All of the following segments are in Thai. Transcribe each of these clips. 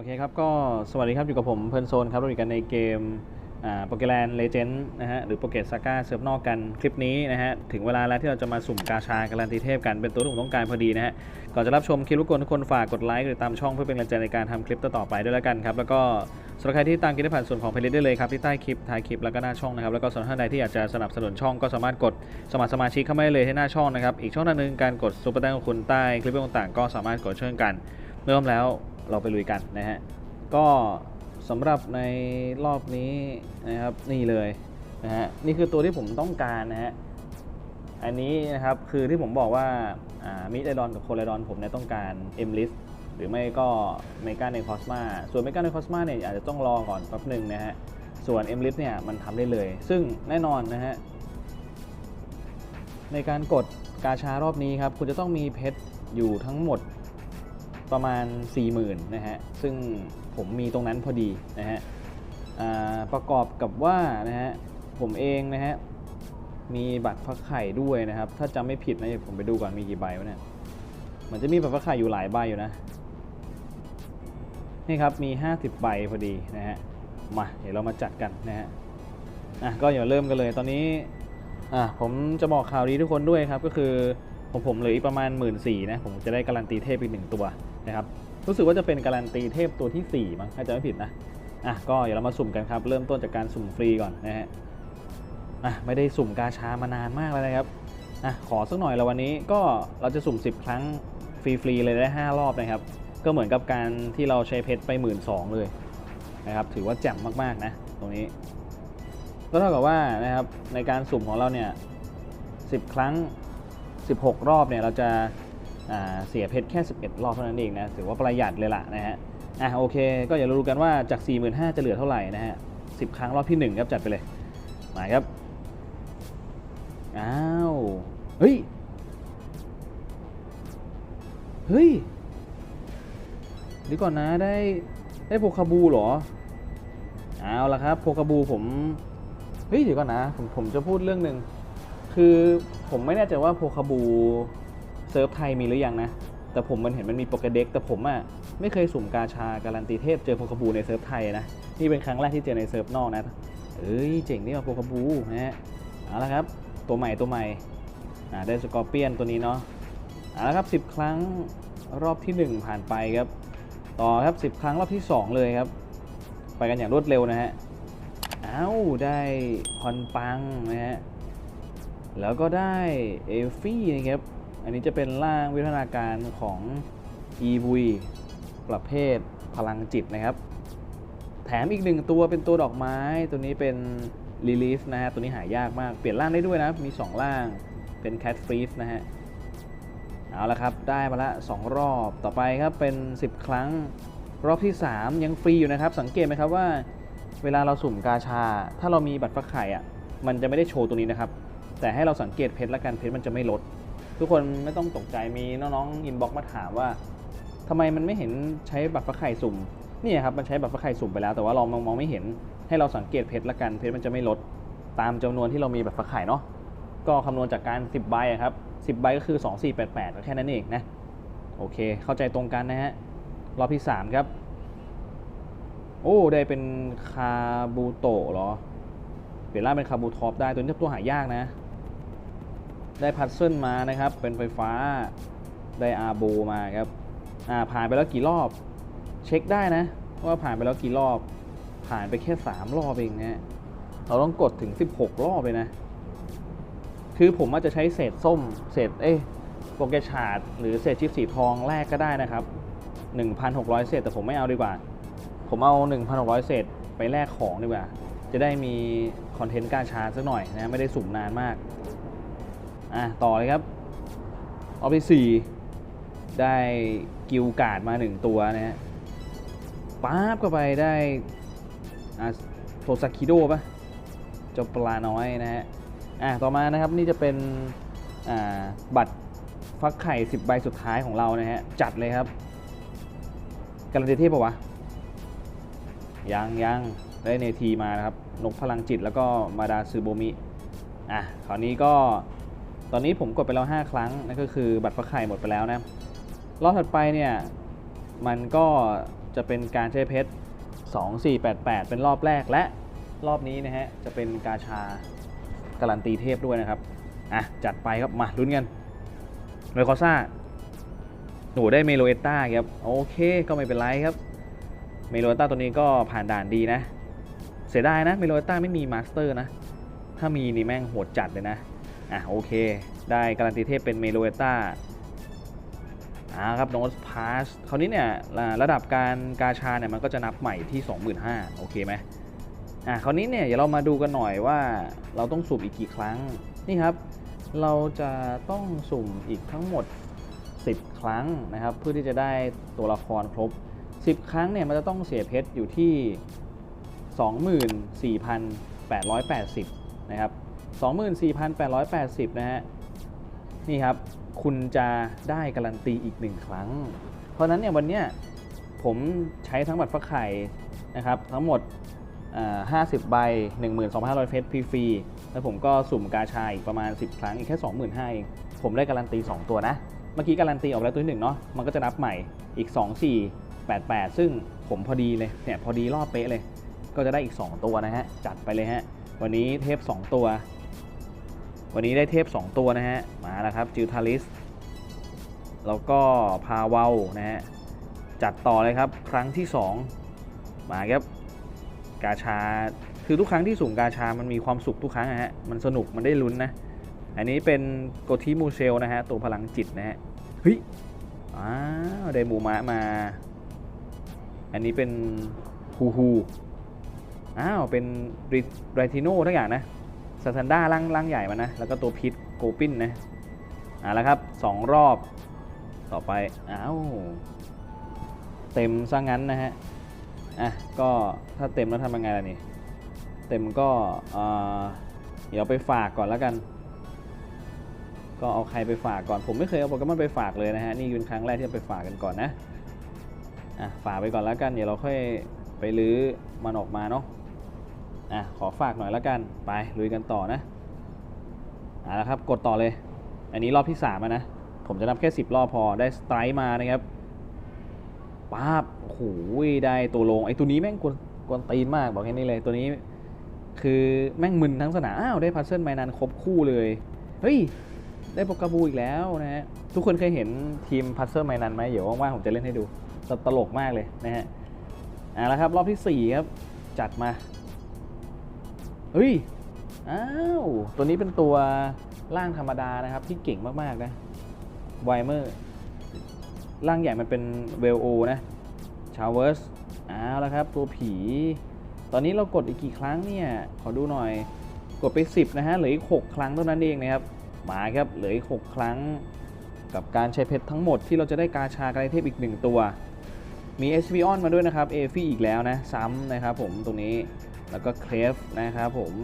โอเคครับก็สวัสดีครับอยู่กับผมเพลินโซนครับเราอยู่กันในเกมโปเกแลนเลเจนด์นะฮะหรือโปเกตซาก้าเซิร์ฟนอกกันคลิปนี้นะฮะถึงเวลาแล้วที่เราจะมาสุ่มกาชาการันตีเทพกันเป็นตัวที่ผมต้องการพอดีนะฮะก่อนจะรับชมคลิปรบกวนทุกคนฝากกดไลค์หรือตามช่องเพื่อเป็นกำลังใจในการทำคลิปต่อๆไปด้วยแล้วกันครับแล้วก็สำหรับใครที่ตามกิจผ่านส่วนของเพลย์ได้เลยครับที่ใต้คลิปท้ายคลิปแล้วก็หน้าช่องนะครับแล้วก็สำหรับท่านใดที่อยากจะสนับสนุนช่องก็สามารถกดสมัครสมาชิกเข้ามาได้เลยที่หน้าช่องนะครับอีกช่องหนึงการกดซุปเปอร์แตงของคุณใต้คลิปต่างๆก็สามารถกดเช่นกันเริ่มแล้ว เราไปลุยกันนะฮะ ก็สำหรับในรอบนี้นะครับนี่เลยนะฮะนี่คือตัวที่ผมต้องการนะฮะอันนี้นะครับคือที่ผมบอกว่ามิดไอดอนกับโคไลดอนผมเนี่ยต้องการเอ็มลิสหรือไม่ก็เมกาในคอสมาส่วนเมกาในคอสมาเนี่ยอาจจะต้องรอก่อนแป๊บหนึ่งนะฮะส่วนเอ็มลิสเนี่ยมันทำได้เลย ซึ่งแน่นอนนะฮะในการกดกาชารอบนี้ครับ คุณจะต้องมีเพชรอยู่ทั้งหมด ประมาณ 40,000นะฮะซึ่งผมมีตรงนั้นพอดีนะฮะประกอบกับว่านะฮะผมเองนะฮะมีบัตรฟักไข่ด้วยนะครับ ถ้าจำไม่ผิดนะผมไปดูก่อนมีกี่ใบวะเนี่ยเหมือนจะมีบัตรฟักไข่อยู่หลายใบอยู่นะนี่ครับมี 50 ใบพอดีนะฮะมาเดี๋ยวเรามาจัดกันนะฮะอะก็อย่าเริ่มกันเลยตอนนี้อะผมจะบอกข่าวดีทุกคนด้วยครับก็คือของผมเหลืออีกประมาณ 1 4ื่นนะผมจะได้การันตีเทพอีกหนึ่งตัว นะครับรู้สึกว่าจะเป็นการันตีเทพตัวที่ 4 มั้งถ้าจะไม่ผิดนะอะก็เดี๋ยวเรามาสุ่มกันครับเริ่มต้นจากการสุ่มฟรีก่อนนะฮะอะไม่ได้สุ่มกาชามานานมากแล้วนะครับอะขอสักหน่อยแล้ววันนี้ก็เราจะสุ่ม 10 ครั้งฟรีๆเลยได้ 5 รอบนะครับ ก็เหมือนกับการที่เราใช้เพชรไปหมื่นสองเลยนะครับถือว่าแจ่มมากๆนะตรงนี้ ก็เท่ากับว่านะครับในการสุ่มของเราเนี่ย10 ครั้ง 16 รอบเนี่ยเราจะ เสียเพชรแค่ 11 รอบเท่านั้นเองนะถือว่าประหยัดเลยล่ะนะฮะอะโอเค ก็อย่ารู้กันว่าจาก 45,000จะเหลือเท่าไหร่นะฮะ10 ครั้งรอบที่ 1 ครับจัดไปเลยมาครับอ้าวเฮ้ยเฮ้ยเดี๋ยวก่อนนะได้ได้โพคาบูเหรอเอาละครับโพคาบูผมเฮ้ยเดี๋ยวก่อนนะผมผมจะพูดเรื่องหนึ่งคือผมไม่แน่ใจว่าโพคาบู เซิร์ฟไทยมีหรือยังนะ แต่ผมมันเห็นมันมีโปรแกเด็กแต่ผมอะไม่เคยสุ่มกาชาการันตีเทพเจอโพคบูในเซิร์ฟไทยนะ นี่เป็นครั้งแรกที่เจอในเซิร์ฟนอกนะ เอ้ยเจ๋งนี่ว่าโพคบูนะฮะ เอาละครับ ตัวใหม่ตัวใหม่อ่าได้สกอร์เปียนตัวนี้เนาะ เอาละครับ 10 ครั้งรอบที่ 1 ผ่านไปครับ ต่อครับ 10 ครั้งรอบที่ 2 เลยครับ ไปกันอย่างรวดเร็วนะฮะ อ้าวได้คอนปังนะฮะ แล้วก็ได้เอฟี่นะครับ อันนี้จะเป็นร่างวิวัฒนาการของ e v ประเภทพลังจิตนะครับ แถมอีกหนึ่งตัวเป็นตัวดอกไม้ ตัวนี้เป็น r e l i e f นะฮะ ตัวนี้หายากมาก เปลี่ยนร่างได้ด้วยนะ มี 2 ร่าง เป็น Cat f r e e นะฮะ เอาละครับ ได้มาละ 2 รอบ ต่อไปครับ เป็น 10 ครั้ง รอบที่ 3 ยังฟรีอยู่นะครับ สังเกตไหมครับว่า เวลาเราสุ่มกาชา ถ้าเรามีบัตรฟักไข่อะ มันจะไม่ได้โชว์ตัวนี้นะครับ แต่ให้เราสังเกตเพชรละกัน เพชรมันจะไม่ลด ทุกคนไม่ต้องตกใจมีน้องๆอินบ็อกมาถามว่าทำไมมันไม่เห็นใช้บัตรฟักไข่สุ่มนี่ครับมันใช้บัตรฟักไข่สุ่มไปแล้ว แต่ว่าเรามองมองไม่เห็นให้เราสังเกตเพชรละกันเพชรมันจะไม่ลดตามจำนวนที่เรามีบัตรฟักไข่เนาะก็คำนวณจากการ 10 ใบครับ 10 ใบก็คือ 2488ก็แค่นั้นเองนะโอเค เข้าใจตรงกันนะฮะรอบที่ 3 ครับ โอ้ได้เป็นคาบูโตะเหรอ เปลี่ยนร่างเป็นคาบูท็อปได้ตัวนี้ตัวหายากนะ ได้พัซเซิลมานะครับ เป็นไฟฟ้าได้อาโบมาครับอ่าผ่านไปแล้วกี่รอบ เช็คได้นะ ว่าผ่านไปแล้วกี่รอบ ผ่านไปแค่ 3 รอบเองนะเราต้องกดถึง 16 รอบเลยนะ คือผมอาจจะใช้เศษส้ม เศษเอ้โปรแกชาร์ดหรือเศษชิปสีทองแรกก็ได้นะครับ 1,600 เศษแต่ผมไม่เอาดีกว่า ผมเอา 1,600 เศษไปแลกของดีกว่า จะได้มีคอนเทนต์การชาร์จสักหน่อยนะ ไม่ได้สุ่มนานมาก อะต่อเลยครับออฟที่4ได้กิลการ์ดมา 1 ตัวนะฮะป๊าบเข้าไปได้อะโทซาคิโดปะเจ้าปลาน้อยนะฮะอะต่อมานะครับนี่จะเป็นอ่าบัตรฟักไข่ 10 ใบสุดท้ายของเรานะฮะ จัดเลยครับการันตีเทพปะวะ ยังยังได้เนทีมานะครับ นกพลังจิตแล้วก็มาดาซูโบมิ อะคราวนี้ก็ ตอนนี้ผมกดไปแล้ว 5 ครั้งนั่นก็คือบัตรฟักไข่หมดไปแล้วนะรอบถัดไปเนี่ยมันก็จะเป็นการใช้เพชร 2488 เป็นรอบแรกและรอบนี้นะฮะจะเป็นกาชาการันตีเทพด้วยนะครับอะจัดไปครับมาลุ้นกันเรคอซ่าหนูได้เมโลเอต้าครับโอเคก็ไม่เป็นไรครับเมโลเอต้าตัวนี้ก็ผ่านด่านดีนะ เสียดายนะเมโลเอต้าไม่มีมาสเตอร์นะ ถ้ามีนี่แม่งโหดจัดเลยนะ อะโอเค ได้การันตีเทพเป็นเมโลเอต้าอ่าครับโนสพาสคราวนี้เนี่ยระดับการกาชาเนี่ยมันก็จะนับใหม่ที่ 25,000โอเคไหมอ่าคราวนี้เนี่ยเดี๋ยวเรามาดูกันหน่อยว่าเราต้องสุ่มอีกกี่ครั้งนี่ครับ เราจะต้องสุ่มอีกทั้งหมด 10 ครั้งนะครับ เพื่อที่จะได้ตัวละครครบ 10 ครั้งเนี่ยมันจะต้องเสียเพชรอยู่ที่ 24,880 นะครับ 24,880 นะฮะ นี่ครับ คุณจะได้การันตีอีกหนึ่งครั้ง เพราะนั้นเนี่ยวันเนี้ยผมใช้ทั้งบัตรฟักไข่นะครับ ทั้งหมดอ่า50 ใบ 12,500เพชรฟรีแล้วผมก็สุ่มกาชาอีกประมาณ 10 ครั้ง อีกแค่ 25,000เองผมได้การันตี 2 ตัวนะ เมื่อกี้การันตีออกแล้วตัวที่หนึ่งเนาะมันก็จะนับใหม่อีก 2 4 8 8 ซึ่งผมพอดีเลยเนี่ยพอดีรอบเป๊ะเลย ก็จะได้อีก 2 ตัวนะฮะ จัดไปเลยฮะ วันนี้เทพ2ตัว วันนี้ได้เทพ 2 ตัวนะฮะ มาแล้วครับจิวทาริส แล้วก็พาเวานะฮะ จัดต่อเลยครับ ครั้งที่ 2 มาครับ กาชา คือทุกครั้งที่สุ่มกาชา มันมีความสุขทุกครั้งนะฮะ มันสนุก มันได้ลุ้นนะ อันนี้เป็นโกทิมูเชลนะฮะ ตัวพลังจิตนะฮะ เฮ้ย อ้าวได้มูมะมา อันนี้เป็นฮูฮู อ้าว เป็นไรทิโน่ทั้งอย่างนะ ซาซันด้าร่างร่างใหญ่มานะ แล้วก็ตัวพิษโกปินนะอ่าแล้วครับสองรอบต่อไปอ้าวเต็มซะงั้นนะฮะ อะ ก็ถ้าเต็มแล้วทำยังไงล่ะนี่ เต็มก็เออเดี๋ยวไปฝากก่อนแล้วกัน ก็เอาใครไปฝากก่อน ผมไม่เคยเอาโปเกมอนไปฝากเลยนะฮะ นี่เป็นครั้งแรกที่จะไปฝากกันก่อนนะ อะ ฝากไปก่อนแล้วกัน เดี๋ยวเราค่อยไปลื้อมันออกมาเนาะ อะขอฝากหน่อยแล้วกัน ไปลุยกันต่อนะเอาละครับกดต่อเลย อันนี้รอบที่3ามนะผมจะนับแค่ 10 รอบพอได้สไตร์มานะครับป๊าบโอ้โหได้ตัวลงไอ้ตัวนี้แม่งกวนกวนตีนมากบอกแค่นี้เลยตัวนี้ คือแม่งมึนทั้งสนามอ้าวได้พัซเซิลไมนันครบคู่เลยเฮ้ยได้โปกาบูอีกแล้วนะฮะทุกคนเคยเห็นทีมพัซเซิลไมนันไหมเดี๋ยวว่างๆผมจะเล่นให้ดูตลกมากเลยนะฮะเอาละครับรอบที่4ครับจัดมา เฮ้ย อ้าว ตัวนี้เป็นตัวร่างธรรมดานะครับ ที่เก่งมาก ๆ นะไวเมอร์ร่างใหญ่มันเป็นเวลโอนะชาวเวอร์สเอาวแล้วครับ ตัวผี ตอนนี้เรากดอีกกี่ครั้งเนี่ย ขอดูหน่อย กดไป 10 นะฮะ เหลืออีก 6 ครั้งเท่านั้นเองนะครับ มาครับ เหลืออีก 6 ครั้ง กับการใช้เพชรทั้งหมดที่เราจะได้กาชากระเทพอีก 1 ตัว มี s v ออนมาด้วยนะครับ เอฟี่อีกแล้วนะ ซ้ำนะครับผมตรงนี้ แล้วก็เครฟนะครับผม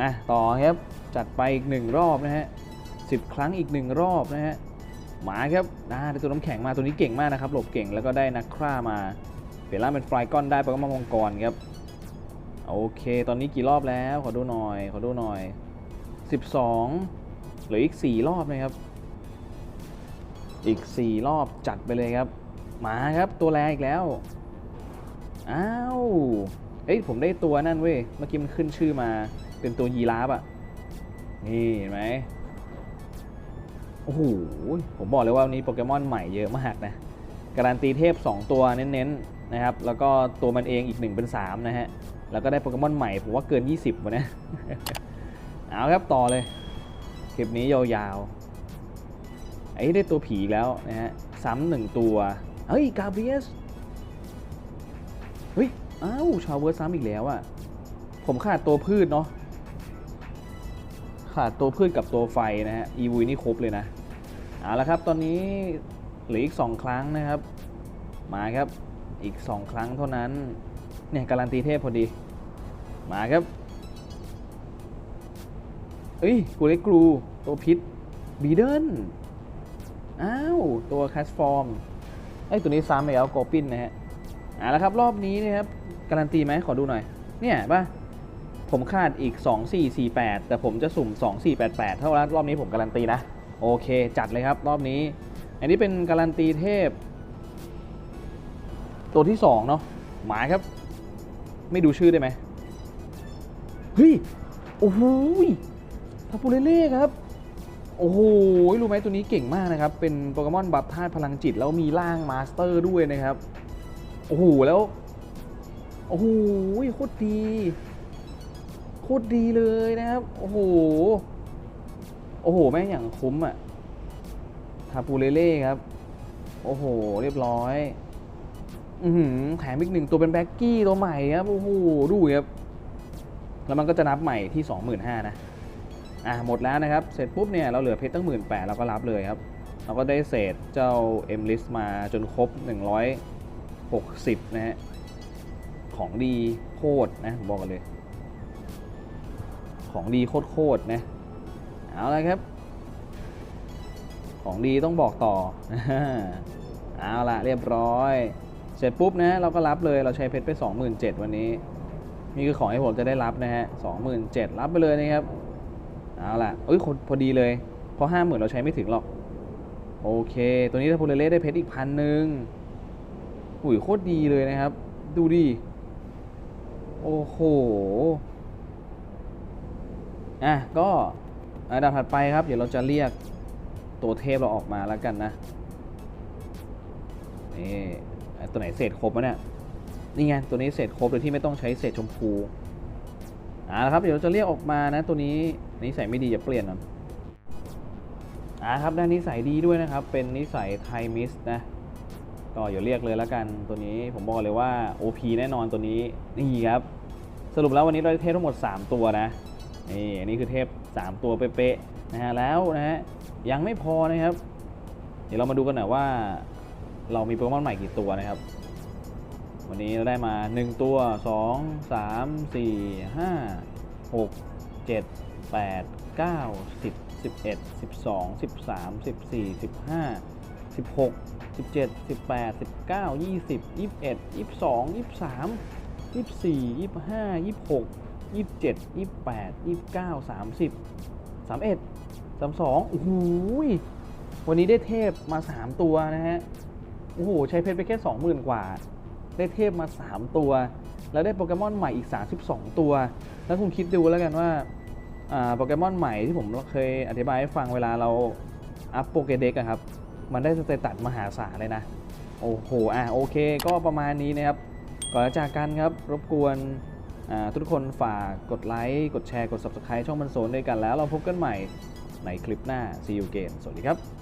อะต่อครับ จัดไปอีกหนึ่งรอบนะฮะสิบครั้งอีกหนึ่งรอบนะฮะหมาครับอ่าได้ตัวน้ำแข็งมาตัวนี้เก่งมากนะครับ หลบเก่งแล้วก็ได้นักฆ่ามาเปลี่ยนร่างเป็นไฟก้อนได้ไปก็มามังกรครับโอเค ตอนนี้กี่รอบแล้ว ขอดูหน่อย ขอดูหน่อย 12 เหลืออีก 4 รอบนะครับ อีก 4 รอบจัดไปเลยครับ มาครับตัวแรกอีกแล้ว อ้าว อ้ยผมได้ตัวนั่นเว้ย เมื่อกี้มันขึ้นชื่อมาเป็นตัวยีราฟอะนี่เห็นไหมโอ้โห ผมบอกเลยว่าวันนี้โปเกมอนใหม่เยอะมากนะ การันตีเทพ 2 ตัวเน้นๆนะครับ แล้วก็ตัวมันเองอีก 1 เป็น 3 นะฮะ แล้วก็ได้โปเกมอนใหม่ผมว่าเกิน 20วันนี้เอาครับต่อเลย คลิปนี้ยาวๆ ไอ้ได้ตัวผีแล้วนะฮะ ซ้ำหนึ่งตัว เฮ้ย กาเบียส เฮ้ย อ้าวชาวเวอร์ซ้ำอีกแล้วอะ่ะ ผมขาดตัวพืชเนาะขาดตัวพืชกับตัวไฟนะฮะอีวีนี่ครบเลยนะเอาละครับตอนนี้เหลืออีก 2 ครั้งนะครับ มาครับอีก 2 ครั้งเท่านั้นเนี่ยการันตีเทพพอดี มาครับเอ้ยกูเล็กกรูตัวพิษบีเดิลอ้าว ตัวแคสฟอร์มไอ้ตัวนี้ซ้ำไปแล้วโกปินนะฮะ อ่าแล้วครับรอบนี้นะครับการันตีไหมขอดูหน่อย เนี่ยป่ะผมคาดอีก 2 4 4 8 แต่ผมจะสุ่ม 2 4 8 8 เท่านั้นรอบนี้ผมการันตีนะ โอเค จัดเลยครับรอบนี้ อันนี้เป็นการันตีเทพ ตัวที่สองเนาะหมายครับ ไม่ดูชื่อได้ไหมเฮ้ย โอ้โหทาปูเลเล่ครับ โอ้โห รู้ไหมตัวนี้เก่งมากนะครับ เป็นโปเกมอนบัฟธาตุพลังจิต แล้วมีร่างมาสเตอร์ด้วยนะครับ โอ้โหแล้ว โอ้โหโคตรดี โคตรดีเลยนะครับ โอ้โห โอ้โห แม่งอย่างคุ้มอะทาปูเลเล่ครับ โอ้โห เรียบร้อย อือหือแถมอีกหนึ่งตัวเป็นแบ็กกี้ตัวใหม่ครับ โอ้โห ดูครับ แล้วมันก็จะนับใหม่ที่ 25,000นะ อะ หมดแล้วนะครับ เสร็จปุ๊บเนี่ย เราเหลือเพชรตั้งหมื่นแปดเราก็รับเลยครับ เราก็ได้เศษเจ้าเอ็มลิสมาจนครบ 60 นะฮะ ของดีโคตรนะบอกกันเลย ของดีโคตรโคตรนะ เอาละครับ ของดีต้องบอกต่อ เอาละเรียบร้อย เสร็จปุ๊บนะเราก็รับเลยเราใช้เพชรไป 27,000 วันนี้ นี่คือของที่ผมจะได้รับนะฮะ 27,000 รับไปเลยนะครับ เอาละเอ้ยพอดีเลย เพราะห้าหมื่นเราใช้ไม่ถึงหรอก โอเค ตัวนี้ถ้าพูเลเล่ได้เพชรอีกพันหนึ่ง อุ้ยโคตรดีเลยนะครับ ดูดิ โอ้โห อะ ก็อันดับถัดไปครับ เดี๋ยวเราจะเรียกตัวเทพเราออกมาแล้วกันนะ นี่ไอ้ตัวไหนเศษครบวะเนี่ย นี่ไง ตัวนี้เศษครบโดยที่ไม่ต้องใช้เศษชมพูอ่าครับ เดี๋ยวเราจะเรียกออกมานะ ตัวนี้นิสัยไม่ดีอย่าเปลี่ยนมันอ่าครับด้านนิสัยดีด้วยนะครับ เป็นนิสัยไทมิสนะ ก็อย่าเรียกเลยแล้วกันตัวนี้ผมบอกเลยว่า OP แน่นอนตัวนี้นี่ครับสรุปแล้ววันนี้เราได้เทพทั้งหมด 3 ตัวนะนี่อันนี้คือเทพ 3 ตัวเป๊ะๆนะฮะแล้วนะฮะยังไม่พอนะครับ เดี๋ยวเรามาดูกันหน่อยว่า เรามีโปเกมอนใหม่กี่ตัวนะครับ วันนี้เราได้มา 1 ตัว 2 3 4 5 6 7 8 9 10 11 12 13 14 15 16 17 18 19 20 21 22 23 24 25 26 27 28 29 30 31 32โอ้โหวันนี้ได้เทพมา 3 ตัวนะฮะโอ้โหใช้เพชรไปแค่ 20,000 กว่า ได้เทพมา 3 ตัว แล้วได้โปเกมอนใหม่อีก 32 ตัว แล้วคุณคิดดูแล้วกันว่าโปเกมอนใหม่ที่ผมเคยอธิบายให้ฟังเวลาเราอัพโปเกเด็กอะครับ มันได้สเตตัสมหาศาลเลยนะ โอ้โห อะโอเค ก็ประมาณนี้นะครับ ก่อนจากกันครับ รบกวนทุกคนฝากกดไลค์ กดแชร์ กด Subscribe ช่องมันโซนด้วยกันแล้วเราพบกันใหม่ในคลิปหน้า See you again สวัสดีครับ